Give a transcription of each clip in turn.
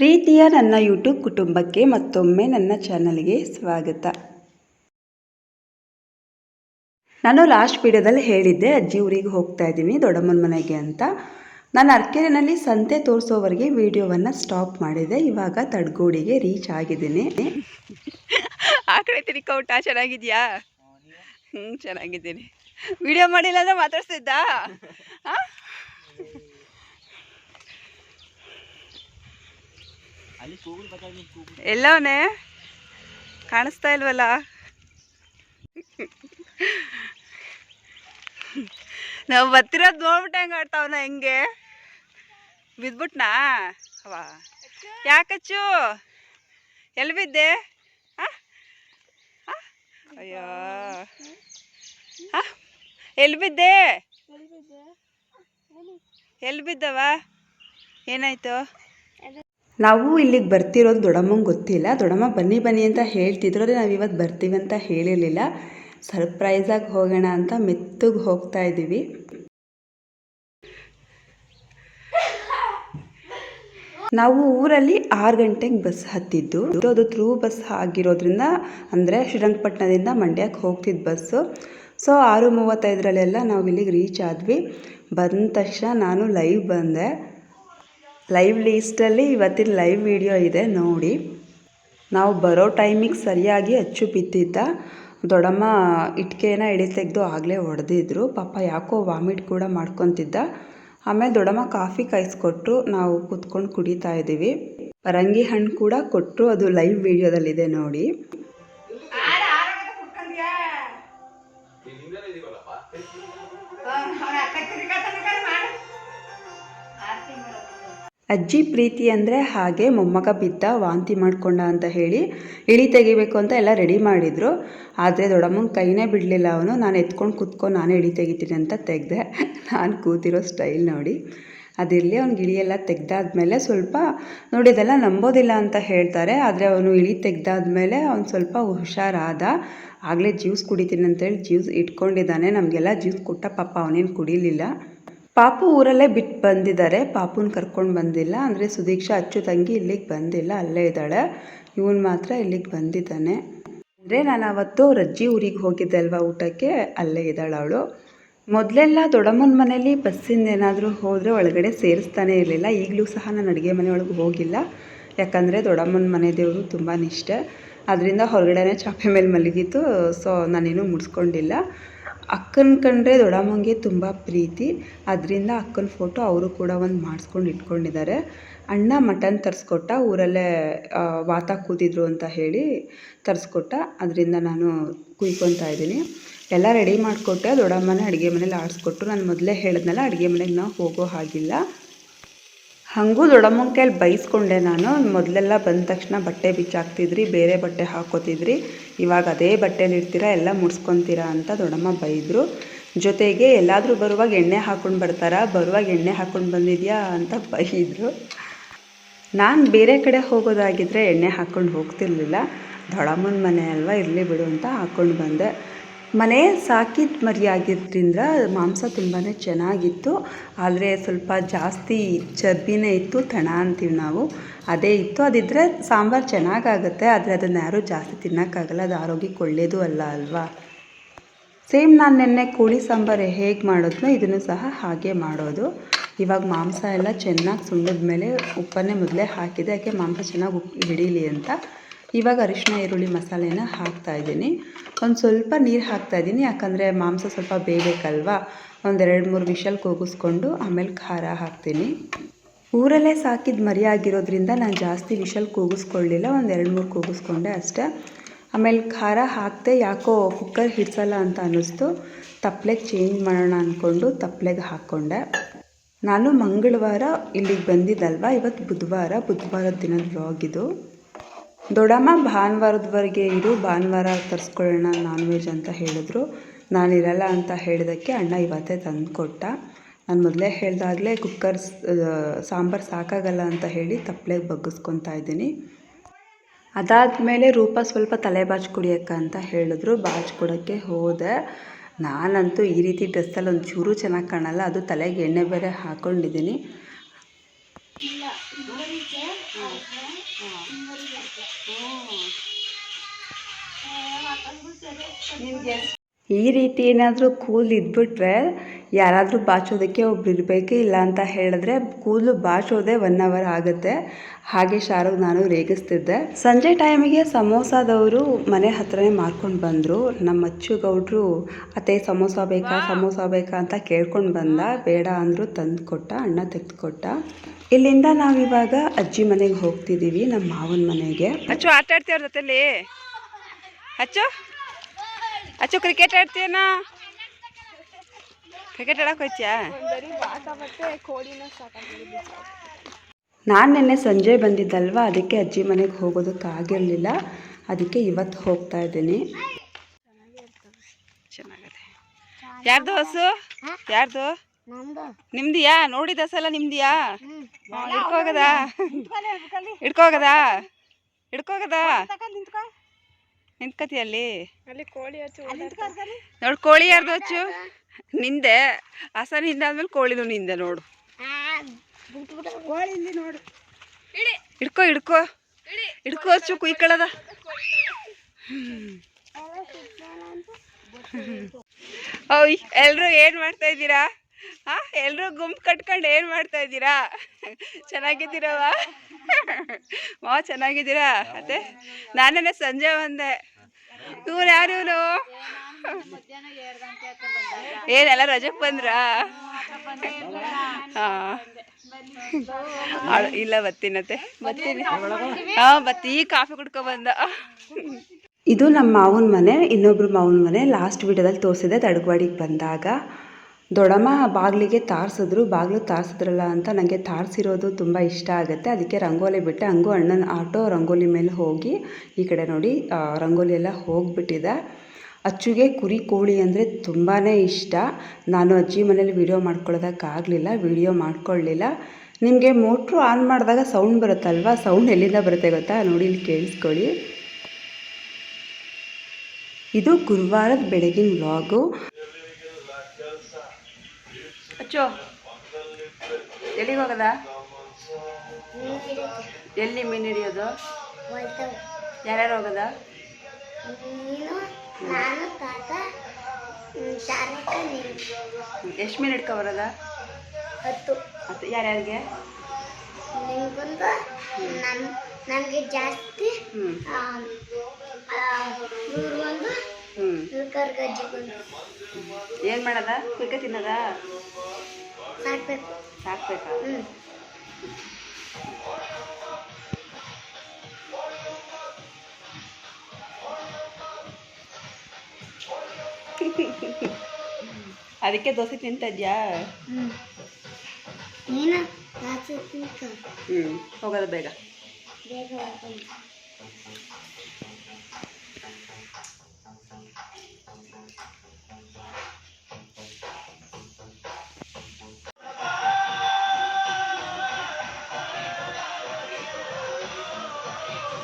ಪ್ರೀತಿಯ ನನ್ನ ಯೂಟ್ಯೂಬ್ ಕುಟುಂಬಕ್ಕೆ ಮತ್ತೊಮ್ಮೆ ನನ್ನ ಚಾನಲ್ಗೆ ಸ್ವಾಗತ. ನಾನು ಲಾಸ್ಟ್ ವೀಡಿಯೋದಲ್ಲಿ ಹೇಳಿದ್ದೆ, ಅಜ್ಜಿ ಊರಿಗೆ ಹೋಗ್ತಾ ಇದ್ದೀನಿ, ದೊಡ್ಡಮ್ಮನ ಮನೆಗೆ ಅಂತ. ನಾನು ಅರ್ಕೆರೆನಲ್ಲಿ ಸಂತೆ ತೋರಿಸೋವರೆಗೆ ವಿಡಿಯೋವನ್ನು ಸ್ಟಾಪ್ ಮಾಡಿದೆ, ಇವಾಗ ತಡ್ಗೋಡಿಗೆ ರೀಚ್ ಆಗಿದ್ದೀನಿ. ಆ ಕಡೆ ತಿರ್ಕೌಟ ಚೆನ್ನಾಗಿದ್ಯಾ? ಹ್ಞೂ ಚೆನ್ನಾಗಿದ್ದೀನಿ. ವಿಡಿಯೋ ಮಾಡಿಲ್ಲ ಅಂದ್ರೆ ಮಾತಾಡ್ಸ್ತಿದ್ದ? ಎಲ್ಲವನೇ? ಕಾಣಿಸ್ತಾ ಇಲ್ವಲ್ಲ? ನಾವು ಬರ್ತಿರೋದು ನೋಡ್ಬಿಟ್ಟು ಹೆಂಗೆ ಆಡ್ತಾವನ ಹೆಂಗೆ? ಬಿದ್ಬಿಟ್ನಾ? ಅವ ಯಾಕಚ್ಚು ಎಲ್ಲಿ ಬಿದ್ದೆ? ಅಯ್ಯೋ? ಎಲ್ಲಿ ಬಿದ್ದೆ? ಎಲ್ಲಿ ಬಿದ್ದವ? ಏನಾಯ್ತು? ನಾವು ಇಲ್ಲಿಗೆ ಬರ್ತಿರೋದು ದೊಡ್ಡಮ್ಮಂಗೆ ಗೊತ್ತಿಲ್ಲ. ದೊಡ್ಡಮ್ಮ ಬನ್ನಿ ಬನ್ನಿ ಅಂತ ಹೇಳ್ತಿದ್ರು ಅದೇ ನಾವು ಇವತ್ತು ಬರ್ತೀವಿ ಅಂತ ಹೇಳಿರಲಿಲ್ಲ. ಸರ್ಪ್ರೈಸಾಗಿ ಹೋಗೋಣ ಅಂತ ಮೆತ್ತಗೆ ಹೋಗ್ತಾ ಇದ್ದೀವಿ ನಾವು ಊರಲ್ಲಿ ಆರು ಗಂಟೆಗೆ ಬಸ್ ಹತ್ತಿದ್ದು. ಅದು ತ್ರೂ ಬಸ್ ಆಗಿರೋದ್ರಿಂದ ಅಂದರೆ ಶ್ರೀರಂಗಪಟ್ಟಣದಿಂದ ಮಂಡ್ಯಕ್ಕೆ ಹೋಗ್ತಿದ್ದ ಬಸ್ಸು. ಸೊ ಆರು ಮೂವತ್ತೈದರಲ್ಲೆಲ್ಲ ನಾವು ಇಲ್ಲಿಗೆ ರೀಚ್ ಆದ್ವಿ. ಬಂದ ತಕ್ಷಣ ನಾನು ಲೈವ್ ಬಂದೆ. ಲೈವ್ ಲೀಸ್ಟಲ್ಲಿ ಇವತ್ತಿನ ಲೈವ್ ವಿಡಿಯೋ ಇದೆ, ನೋಡಿ. ನಾವು ಬರೋ ಟೈಮಿಗೆ ಸರಿಯಾಗಿ ಅಚ್ಚು ಬಿದ್ದಿದ್ದ. ದೊಡ್ಡಮ್ಮ ಇಟ್ಕೆನ ಎಳೆ ತೆಗೆದು ಆಗಲೇ ಹೊಡೆದಿದ್ರು. ಪಾಪ ಯಾಕೋ ವಾಮಿಟ್ ಕೂಡ ಮಾಡ್ಕೊತಿದ್ದ. ಆಮೇಲೆ ದೊಡ್ಡಮ್ಮ ಕಾಫಿ ಕಾಯಿಸ್ಕೊಟ್ರು. ನಾವು ಕುತ್ಕೊಂಡು ಕುಡಿತಾ ಇದ್ದೀವಿ. ಪರಂಗಿ ಹಣ್ಣು ಕೂಡ ಕೊಟ್ಟರು ಅದು ಲೈವ್ ವಿಡಿಯೋದಲ್ಲಿದೆ, ನೋಡಿ. ಅಜ್ಜಿ ಪ್ರೀತಿ ಅಂದರೆ ಹಾಗೆ ಮೊಮ್ಮಗ ಬಿದ್ದ ವಾಂತಿ ಮಾಡ್ಕೊಂಡ ಅಂತ ಹೇಳಿ ಇಳಿ ತೆಗಿಬೇಕು ಅಂತ ಎಲ್ಲ ರೆಡಿ ಮಾಡಿದರು. ಆದರೆ ದೊಡ್ಡಮ್ಮನ ಕೈನೇ ಬಿಡಲಿಲ್ಲ ಅವನು. ನಾನು ಎತ್ಕೊಂಡು ಕೂತ್ಕೊಂಡು ನಾನೇ ಇಳಿ ತೆಗಿತೀನಿ ಅಂತ ತೆಗೆದೆ. ನಾನು ಕೂತಿರೋ ಸ್ಟೈಲ್ ನೋಡಿ. ಅದಿರಲಿ ಅವ್ನಿಗೆ ಇಳಿಯೆಲ್ಲ ತೆಗ್ದಾದ್ಮೇಲೆ ಸ್ವಲ್ಪ ನೋಡಿ ಇದೆಲ್ಲ ನಂಬೋದಿಲ್ಲ ಅಂತ ಹೇಳ್ತಾರೆ. ಆದರೆ ಅವನು ಇಳಿ ತೆಗ್ದಾದ್ಮೇಲೆ ಅವ್ನು ಸ್ವಲ್ಪ ಹುಷಾರಾದ, ಆಗಲೇ ಜ್ಯೂಸ್ ಕುಡಿತೀನಿ ಅಂತೇಳಿ ಜ್ಯೂಸ್ ಇಟ್ಕೊಂಡಿದ್ದಾನೆ. ನಮಗೆಲ್ಲ ಜ್ಯೂಸ್ ಕೊಟ್ಟ ಪಾಪ ಅವನೇನು ಕುಡಿಲಿಲ್ಲ. ಪಾಪು ಊರಲ್ಲೇ ಬಿಟ್ಟು ಬಂದಿದ್ದಾರೆ. ಪಾಪುನ ಕರ್ಕೊಂಡು ಬಂದಿಲ್ಲ. ಅಂದರೆ ಸುದೀಕ್ಷಾ ಅಚ್ಚು ತಂಗಿ ಇಲ್ಲಿಗೆ ಬಂದಿಲ್ಲ. ಅಲ್ಲೇ ಇದ್ದಾಳೆ. ಇವನು ಮಾತ್ರ ಇಲ್ಲಿಗೆ ಬಂದಿದ್ದಾನೆ. ಅಂದರೆ ನಾನು ಅವತ್ತು ರಜ್ಜಿ ಊರಿಗೆ ಹೋಗಿದ್ದೆ ಅಲ್ವಾ ಊಟಕ್ಕೆ? ಅಲ್ಲೇ ಇದ್ದಾಳೆ ಅವಳು. ಮೊದಲೆಲ್ಲ ದೊಡ್ಡಮ್ಮನ ಮನೇಲಿ ಬಸ್ಸಿಂದ ಏನಾದರೂ ಹೋದರೆ ಒಳಗಡೆ ಸೇರಿಸ್ತಾನೆ ಇರಲಿಲ್ಲ. ಈಗಲೂ ಸಹ ನಾನು ಅಡುಗೆ ಮನೆಯೊಳಗೆ ಹೋಗಿಲ್ಲ. ಯಾಕಂದರೆ ದೊಡ್ಡಮ್ಮನ ಮನೆ ದೇವರು ತುಂಬಾ ಇಷ್ಟ. ಅದರಿಂದ ಹೊರಗಡೆನೇ ಚಾಪೆ ಮೇಲೆ ಮಲಗಿತ್ತು. ಸೊ ನಾನೇನು ಮುಡಿಸ್ಕೊಂಡಿಲ್ಲ. ಅಕ್ಕನ ಕಂಡ್ರೆ ದೊಡ್ಡಮ್ಮಂಗೆ ತುಂಬ ಪ್ರೀತಿ. ಅದರಿಂದ ಅಕ್ಕನ ಫೋಟೋ ಅವರು ಕೂಡ ಒಂದು ಮಾಡಿಸ್ಕೊಂಡು ಇಟ್ಕೊಂಡಿದ್ದಾರೆ ಅಣ್ಣ ಮಟನ್ ತರಿಸ್ಕೊಟ್ಟ, ಊರಲ್ಲೇ ವಾತ ಕೂತಿದ್ರು ಅಂತ ಹೇಳಿ ತರಿಸ್ಕೊಟ್ಟ. ಅದರಿಂದ ನಾನು ಕುಯ್ಕೊತಾ ಇದ್ದೀನಿ. ಎಲ್ಲ ರೆಡಿ ಮಾಡಿಕೊಟ್ಟೆ. ದೊಡ್ಡಮ್ಮನೇ ಅಡುಗೆ ಮನೇಲಿ ಆಡಿಸ್ಕೊಟ್ರು. ನಾನು ಮೊದಲೇ ಹೇಳಿದ್ನಲ್ಲ, ಅಡುಗೆ ಮನೆಗೆ ನಾವು ಹೋಗೋ ಹಾಗಿಲ್ಲ. ಹಾಗೂ ದೊಡ್ಡಮ್ಮನ ಕೈಯಲ್ಲಿ ಬೈಸ್ಕೊಂಡೆ ನಾನು. ಮೊದಲೆಲ್ಲ ಬಂದ ತಕ್ಷಣ ಬಟ್ಟೆ ಬಿಚ್ಚಾಕ್ತಿದ್ರಿ, ಬೇರೆ ಬಟ್ಟೆ ಹಾಕೋತಿದ್ರಿ. ಇವಾಗ ಅದೇ ಬಟ್ಟೆಲಿ ಇರ್ತೀರಾ ಎಲ್ಲ ಮುಡ್ಸ್ಕೊತೀರಾ ಅಂತ ದೊಡ್ಡಮ್ಮ ಬೈದರು. ಜೊತೆಗೆ ಎಲ್ಲಾದರೂ ಬರುವಾಗ ಎಣ್ಣೆ ಹಾಕ್ಕೊಂಡು ಬರ್ತಾರಾ, ಬರುವಾಗ ಎಣ್ಣೆ ಹಾಕ್ಕೊಂಡು ಬಂದಿದ್ಯಾ ಅಂತ ಬೈದರು. ನಾನು ಬೇರೆ ಕಡೆ ಹೋಗೋದಾಗಿದ್ದರೆ ಎಣ್ಣೆ ಹಾಕ್ಕೊಂಡು ಹೋಗ್ತಿರ್ಲಿಲ್ಲ. ದೊಡ್ಡಮ್ಮನ ಮನೆ ಅಲ್ವಾ, ಇರಲಿ ಬಿಡು ಅಂತ ಹಾಕ್ಕೊಂಡು ಬಂದೆ. ಮನೆ ಸಾಕಿದ ಮರಿ ಆಗಿದ್ದರಿಂದ ಮಾಂಸ ತುಂಬಾ ಚೆನ್ನಾಗಿತ್ತು. ಆದರೆ ಸ್ವಲ್ಪ ಜಾಸ್ತಿ ಚರ್ಬಿನೇ ಇತ್ತು, ತಣ ಅಂತೀವಿ ನಾವು. ಅದೇ ಇತ್ತು. ಅದಿದ್ದರೆ ಸಾಂಬಾರು ಚೆನ್ನಾಗಾಗುತ್ತೆ, ಆದರೆ ಅದನ್ನು ಯಾರೂ ಜಾಸ್ತಿ ತಿನ್ನೋಕ್ಕಾಗಲ್ಲ. ಅದು ಆರೋಗ್ಯಕ್ಕೆ ಒಳ್ಳೆಯದು ಅಲ್ಲ ಅಲ್ವಾ? ಸೇಮ್ ನಾನು ನಿನ್ನೆ ಕೋಳಿ ಸಾಂಬಾರು ಹೇಗೆ ಮಾಡಿದ್ನೋ ಇದನ್ನು ಸಹ ಹಾಗೆ ಮಾಡೋದು. ಇವಾಗ ಮಾಂಸ ಎಲ್ಲ ಚೆನ್ನಾಗಿ ಸುಣ್ಣದ ಮೇಲೆ ಉಪ್ಪನ್ನೇ ಮೊದಲೇ ಹಾಕಿದೆ. ಯಾಕೆ ಮಾಂಸ ಚೆನ್ನಾಗಿ ಉಪ್ಪು ಹಿಡೀಲಿ ಅಂತ. ಇವಾಗ ಅರಿಶಿನ ಈರುಳ್ಳಿ ಮಸಾಲೆನ ಹಾಕ್ತಾ ಇದ್ದೀನಿ. ಒಂದು ಸ್ವಲ್ಪ ನೀರು ಹಾಕ್ತಾ ಇದ್ದೀನಿ, ಯಾಕಂದರೆ ಮಾಂಸ ಸ್ವಲ್ಪ ಬೇಯಬೇಕಲ್ವಾ ಒಂದೆರಡು ಮೂರು ವಿಷಲ್ ಕೂಗಿಸ್ಕೊಂಡು ಆಮೇಲೆ ಖಾರ ಹಾಕ್ತೀನಿ. ಊರಲ್ಲೇ ಸಾಕಿದ ಮರಿ ಆಗಿರೋದ್ರಿಂದ ನಾನು ಜಾಸ್ತಿ ವಿಷಲ್ ಕೂಗಿಸ್ಕೊಳ್ಳಿಲ್ಲ, ಒಂದು ಎರಡು ಮೂರು ಕೂಗಿಸ್ಕೊಂಡೆ ಅಷ್ಟೇ. ಆಮೇಲೆ ಖಾರ ಹಾಕ್ತೆ ಯಾಕೋ ಕುಕ್ಕರ್ ಹಿಡ್ಸಲ್ಲ ಅಂತ ಅನ್ನಿಸ್ತು. ತಪ್ಲೆಗೆ ಚೇಂಜ್ ಮಾಡೋಣ ಅಂದ್ಕೊಂಡು ತಪ್ಲೆಗೆ ಹಾಕ್ಕೊಂಡೆ. ನಾನು ಮಂಗಳವಾರ ಇಲ್ಲಿಗೆ ಬಂದಿದ್ದಲ್ವ? ಇವತ್ತು ಬುಧವಾರ ಬುಧವಾರದ ದಿನದ ವ್ಲಾಗ್ ಇದು. ದೊಡ್ಡಮ್ಮ, ಭಾನುವಾರದವರೆಗೆ ಇರು, ಭಾನುವಾರ ತರಿಸ್ಕೊಳ್ಳೋಣ ನಾನ್ ವೆಜ್ ಅಂತ ಹೇಳಿದ್ರು. ನಾನಿರಲ್ಲ ಅಂತ ಹೇಳಿದಕ್ಕೆ ಅಣ್ಣ ಇವತ್ತೇ ತಂದು ಕೊಟ್ಟ ನಾನು ಮೊದಲೇ ಹೇಳ್ದಾಗಲೇ ಕುಕ್ಕರ್ ಸಾಂಬಾರು ಸಾಕಾಗಲ್ಲ ಅಂತ ಹೇಳಿ ತಪ್ಪಲೆಗೆ ಬಗ್ಗಿಸ್ಕೊತಾ ಇದ್ದೀನಿ. ಅದಾದಮೇಲೆ ರೂಪ ಸ್ವಲ್ಪ ತಲೆ ಬಾಚು ಕುಡಿಯೋಕ್ಕಂತ ಹೇಳಿದ್ರು. ಬಾಚ್ಕೊಡೋಕ್ಕೆ ಹೋದೆ. ನಾನಂತೂ ಈ ರೀತಿ ಡ್ರೆಸ್ಸಲ್ಲಿ ಒಂದು ಚೂರು ಚೆನ್ನಾಗಿ ಕಾಣಲ್ಲ. ಅದು ತಲೆಗೆ ಎಣ್ಣೆ ಬೇರೆ ಹಾಕ್ಕೊಂಡಿದ್ದೀನಿ ಈ ರೀತಿ ಏನಾದರೂ ಕೂಲ್ ಇದ್ಬಿಟ್ರೆ ಯಾರಾದರೂ ಬಾಚೋದಕ್ಕೆ ಒಬ್ರು ಇರಬೇಕು ಇಲ್ಲ ಅಂತ ಹೇಳಿದ್ರೆ ಕೂದಲು ಬಾಚೋದೇ ಒನ್ ಅವರ್ ಆಗುತ್ತೆ. ಹಾಗೆ ಶಾರು ನಾನು ರೇಗಿಸ್ತಿದ್ದೆ. ಸಂಜೆ ಟೈಮಿಗೆ ಸಮೋಸಾದವರು ಮನೆ ಹತ್ರನೇ ಮಾರ್ಕೊಂಡು ಬಂದರು. ನಮ್ಮ ಅಚ್ಚು ಗೌಡ್ರು ಅತ್ತೆ ಸಮೋಸ ಬೇಕಾ ಸಮೋಸ ಬೇಕಾ? ಅಂತ ಕೇಳ್ಕೊಂಡು ಬಂದ. ಬೇಡ ಅಂದರು ತಂದು ಕೊಟ್ಟ ಅಣ್ಣ ತೆಗೆದುಕೊಟ್ಟ ಇಲ್ಲಿಂದ ನಾವಿವಾಗ ಅಜ್ಜಿ ಮನೆಗೆ ಹೋಗ್ತಿದ್ದೀವಿ ನಮ್ಮ ಮಾವನ ಮನೆಗೆ. ಅಚ್ಚು ಆಟ ಆಡ್ತೀಯ ಜೊತೆಲಿ. ಅಚ್ಚು. ಅಚ್ಚು ಕ್ರಿಕೆಟ್ ಆಡ್ತೀಯನಾ? ಕ್ರಿಕೆಟ್ ಆಡಕ್ಕೆ ಹೋಯ್ತೀಯಾ? ನಾನು ನಿನ್ನೆ ಸಂಜೆ ಬಂದಿದ್ದಲ್ವ ಅದಕ್ಕೆ ಅಜ್ಜಿ ಮನೆಗೆ ಹೋಗೋದಕ್ಕಾಗಿರಲಿಲ್ಲ ಅದಕ್ಕೆ ಇವತ್ತು ಹೋಗ್ತಾ ಇದ್ದೀನಿ. ಚೆನ್ನಾಗಿದೆ. ಯಾರ್ದು ಹಸು ಯಾರ್ದು ನಿಮ್ದಿಯಾ? ನೋಡಿದ ಸಲ ನಿಮ್ದಿಯಾ? ಇಟ್ಕೋಗದ? ಹಿಡ್ಕೋಗದ ಹಿಡ್ಕೋಗದ ನಿಂತ್ಕತಿ ಅಲ್ಲಿ. ನೋಡು ಕೋಳಿ ಯಾರ್ದು ಹಚ್ಚು? ನಿಂದೆ. ಹಸ ನಿಂದ ಆದ್ಮೇಲೆ ಕೋಳಿದು ನಿಂದೆ ನೋಡು. ಹಿಡ್ಕೋ ಹಿಡ್ಕೋ. ಹಿಡ್ಕೋ ಹಚ್ಚು ಕುಯ್ಕೊಳ್ಳದ ಓಯ್ ಎಲ್ರು ಏನ್ ಮಾಡ್ತಾ ಇದ್ದೀರಾ? ಹಾ ಎಲ್ರು ಗುಂಪು ಕಟ್ಕೊಂಡು ಏನ್ ಮಾಡ್ತಾ ಇದ್ದೀರಾ? ಚೆನ್ನಾಗಿದ್ದೀರವ ಮಾ ಚೆನ್ನಾಗಿದ್ದೀರಾ? ಅದೇ. ನಾನೇನೆ ಸಂಜೆ ಬಂದೆ ಇವ್ರು ಯಾರು ಇವರು? ಏನೆಲ್ಲ ರಜಕ್ಕೆ ಬಂದ್ರಾ? ಹಾ. ಇಲ್ಲ ಬತ್ತಿನತ್ತೆ ಬತ್ತೀನಿ ಹಾ ಬತ್ತಿ ಕಾಫಿ ಕುಡ್ಕೊ ಬಂದ. ಇದು ನಮ್ಮ ಮಾವನ ಮನೆ, ಇನ್ನೊಬ್ರು ಮಾವನ ಮನೆ. ಲಾಸ್ಟ್ ವಿಡಿಯೋದಲ್ಲಿ ತೋರಿಸಿದೆ ತಡಗವಾಡಿಗೆ ಬಂದಾಗ. ದೊಡ್ಡಮ್ಮ ಬಾಗಿಲಿಗೆ ತಾರಿಸಿದ್ರು, ಬಾಗಿಲು ತಾರಿಸಿದ್ರಲ್ಲ ಅಂತ ನನಗೆ ತಾರಿಸಿರೋದು ತುಂಬ ಇಷ್ಟ ಆಗುತ್ತೆ. ಅದಕ್ಕೆ ರಂಗೋಲಿ ಬಿಟ್ಟೆ ಹಂಗೂ ಅಣ್ಣನ ಆಟೋ ರಂಗೋಲಿ ಮೇಲೆ ಹೋಗಿ ಈ ಕಡೆ ನೋಡಿ ರಂಗೋಲಿ ಎಲ್ಲ ಹೋಗಿಬಿಟ್ಟಿದೆ. ಅಚ್ಚುಗೆ ಕುರಿ ಕೋಳಿ ಅಂದರೆ ತುಂಬಾ ಇಷ್ಟ. ನಾನು ಅಜ್ಜಿ ಮನೇಲಿ ವಿಡಿಯೋ ಮಾಡ್ಕೊಳ್ಳೋದಕ್ಕಾಗಲಿಲ್ಲ, ವಿಡಿಯೋ ಮಾಡ್ಕೊಳ್ಳಿಲ್ಲ. ನಿಮಗೆ ಮೋಟ್ರು ಆನ್ ಮಾಡಿದಾಗ ಸೌಂಡ್ ಬರುತ್ತಲ್ವ? ಸೌಂಡ್ ಎಲ್ಲಿಂದ ಬರುತ್ತೆ ಗೊತ್ತಾ? ನೋಡಿ, ಇಲ್ಲಿ ಕೇಳಿಸ್ಕೊಳ್ಳಿ. ಇದು ಗುರುವಾರದ ಬೆಳಗಿನ ವ್ಲಾಗು. ಅಚ್ಚೋ ಎಲ್ಲಿಗೆ ಹೋಗದ? ಎಲ್ಲಿ ಮೀನು ಹಿಡಿಯೋದು? ಯಾರ್ಯಾರು ಹೋಗದ? ಎಷ್ಟು ಮೀನು ಹಿಡ್ಕೊ ಬರೋದ? ಹತ್ತು. ಹತ್ತು. ಯಾರ್ಯಾರಿಗೆ? ನನಗೆ ಜಾಸ್ತಿ ಹ್ಞೂ ಇವ್ರಿಗೊಂದು ಹ್ಞೂ ಏನು ಮಾಡೋದ? ಕುಯ್ಕ ತಿನ್ನದ? ಸಾಕ್ಬೇಕು. ಸಾಕ್ಬೇಕಾ? ಹ್ಞೂ ಅದಕ್ಕೆ ದೋಸೆ ತಿಂತ ಇದ್ಯಾ? ಹ್ಞೂ ಹೋಗೋದ ಬೇಗ. ಬೇಗ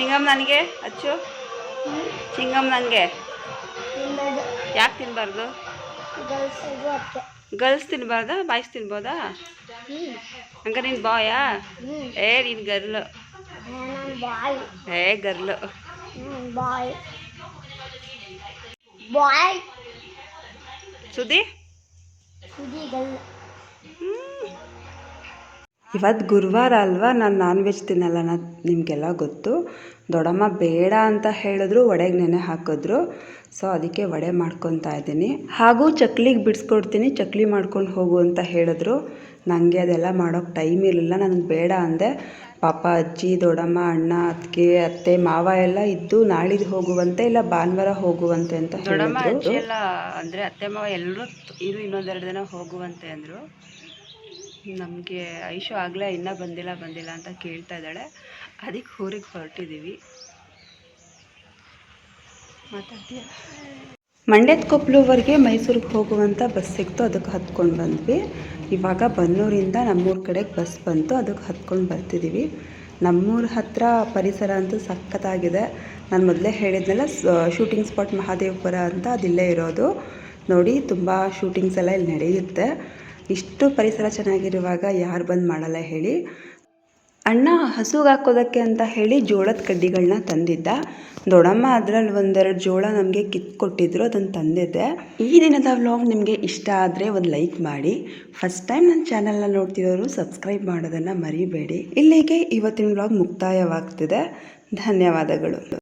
ಚಿಂಗಮ್ ನನಗೆ ಅಚ್ಚು. ಚಿಂಗಮ್ ನನಗೆ. ಯಾಕೆ ತಿನ್ನಬಾರ್ದು ಗರ್ಲ್ಸ್ ತಿನ್ಬಾರ್ದಾ? ಬಾಯ್ಸ್ ತಿನ್ಬೋದಾ ಹ್ಞೂ ಹಂಗ ನೀನು ಬಾಯಾ? ಏ ನೀನು ಗರ್ಲು. ಬಾಯ್. ಏ ಗರ್ಲು. ನಾನು ಇವತ್ತು ಗುರುವಾರ ಅಲ್ವಾ? ನಾನು ನಾನ್ ವೆಜ್ ತಿನ್ನಲ್ಲ ನಾ ನಿಮಗೆಲ್ಲ ಗೊತ್ತು. ದೊಡ್ಡಮ್ಮ ಬೇಡ ಅಂತ ಹೇಳಿದ್ರು ವಡೆಗೆ ನೆನೆ ಹಾಕಿದ್ರು. ಸೊ ಅದಕ್ಕೆ ವಡೆ ಮಾಡ್ಕೊತಾ ಇದ್ದೀನಿ. ಹಾಗೂ ಚಕ್ಲಿಗೆ ಬಿಡಿಸ್ಕೊಡ್ತೀನಿ ಚಕ್ಲಿ ಮಾಡ್ಕೊಂಡು ಹೋಗು ಅಂತ ಹೇಳಿದ್ರು. ನನಗೆ ಅದೆಲ್ಲ ಮಾಡೋಕ್ಕೆ ಟೈಮ್ ಇರಲಿಲ್ಲ ನನಗೆ ಬೇಡ ಅಂದೆ. ಪಾಪ ಅಜ್ಜಿ ದೊಡ್ಡಮ್ಮ ಅಣ್ಣ ಅತ್ತಿಗೆ ಅತ್ತೆ ಮಾವ ಎಲ್ಲ ಇದ್ದು ನಾಳಿದ್ದು ಹೋಗುವಂತೆ ಇಲ್ಲ ಭಾನುವಾರ ಹೋಗುವಂತೆ ಅಂತ ಹೇಳಿದ್ರು. ಎಲ್ಲ ಅಂದರೆ ಅತ್ತೆ ಮಾವ ಎಲ್ಲರೂ ಇನ್ನೊಂದೆರಡು ದಿನ ಹೋಗುವಂತೆ ಅಂದರು. ನಮಗೆ ಐಶು ಆಗಲೇ ಇನ್ನೂ ಬಂದಿಲ್ಲ ಬಂದಿಲ್ಲ ಅಂತ ಕೇಳ್ತಾ ಇದ್ದಾಳೆ. ಅದಕ್ಕೆ ಊರಿಗೆ ಹೊರಟಿದ್ದೀವಿ. ಮಾತಾಡ್ತೀಯ? ಮಂಡ್ಯದ ಕೊಪ್ಪಳವರೆಗೆ ಮೈಸೂರಿಗೆ ಹೋಗುವಂಥ ಬಸ್ ಸಿಕ್ತು, ಅದಕ್ಕೆ ಹತ್ಕೊಂಡು ಬಂದ್ವಿ. ಇವಾಗ ಬನ್ನೂರಿಂದ ನಮ್ಮೂರ ಕಡೆಗೆ ಬಸ್ ಬಂತು, ಅದಕ್ಕೆ ಹತ್ಕೊಂಡು ಬರ್ತಿದ್ದೀವಿ. ನಮ್ಮೂರ ಹತ್ರ ಪರಿಸರ ಅಂತೂ ಸಖತ್ತಾಗಿದೆ. ನಾನು ಮೊದಲೇ ಹೇಳಿದ್ನಲ್ಲ ಶೂಟಿಂಗ್ ಸ್ಪಾಟ್ ಮಹಾದೇವಪುರ ಅಂತ, ಅದಿಲ್ಲೇ ಇರೋದು. ನೋಡಿ, ತುಂಬ ಶೂಟಿಂಗ್ಸ್ ಎಲ್ಲ ಇಲ್ಲಿ ನಡೆಯುತ್ತೆ. ಇಷ್ಟು ಪರಿಸರ ಚೆನ್ನಾಗಿರುವಾಗ ಯಾರು ಬಂದು ಮಾಡಲ್ಲ ಹೇಳಿ. ಅಣ್ಣ ಹಸುಗೆ ಹಾಕೋದಕ್ಕೆ ಅಂತ ಹೇಳಿ ಜೋಳದ ಕಡ್ಡಿಗಳನ್ನ ತಂದಿದ್ದ. ದೊಡ್ಡಮ್ಮ ಅದರಲ್ಲಿ ಒಂದೆರಡು ಜೋಳ ನಮಗೆ ಕಿತ್ಕೊಟ್ಟಿದ್ರು ಅದನ್ನು ತಂದಿದ್ದೆ. ಈ ದಿನದ ವ್ಲಾಗ್ ನಿಮಗೆ ಇಷ್ಟ ಆದರೆ ಒಂದು ಲೈಕ್ ಮಾಡಿ. ಫಸ್ಟ್ ಟೈಮ್ ನನ್ನ ಚಾನಲ್ನ ನೋಡ್ತಿರೋರು ಸಬ್ಸ್ಕ್ರೈಬ್ ಮಾಡೋದನ್ನು ಮರಿಬೇಡಿ. ಇಲ್ಲಿಗೆ ಇವತ್ತಿನ ವ್ಲಾಗ್ ಮುಕ್ತಾಯವಾಗ್ತಿದೆ. ಧನ್ಯವಾದಗಳು.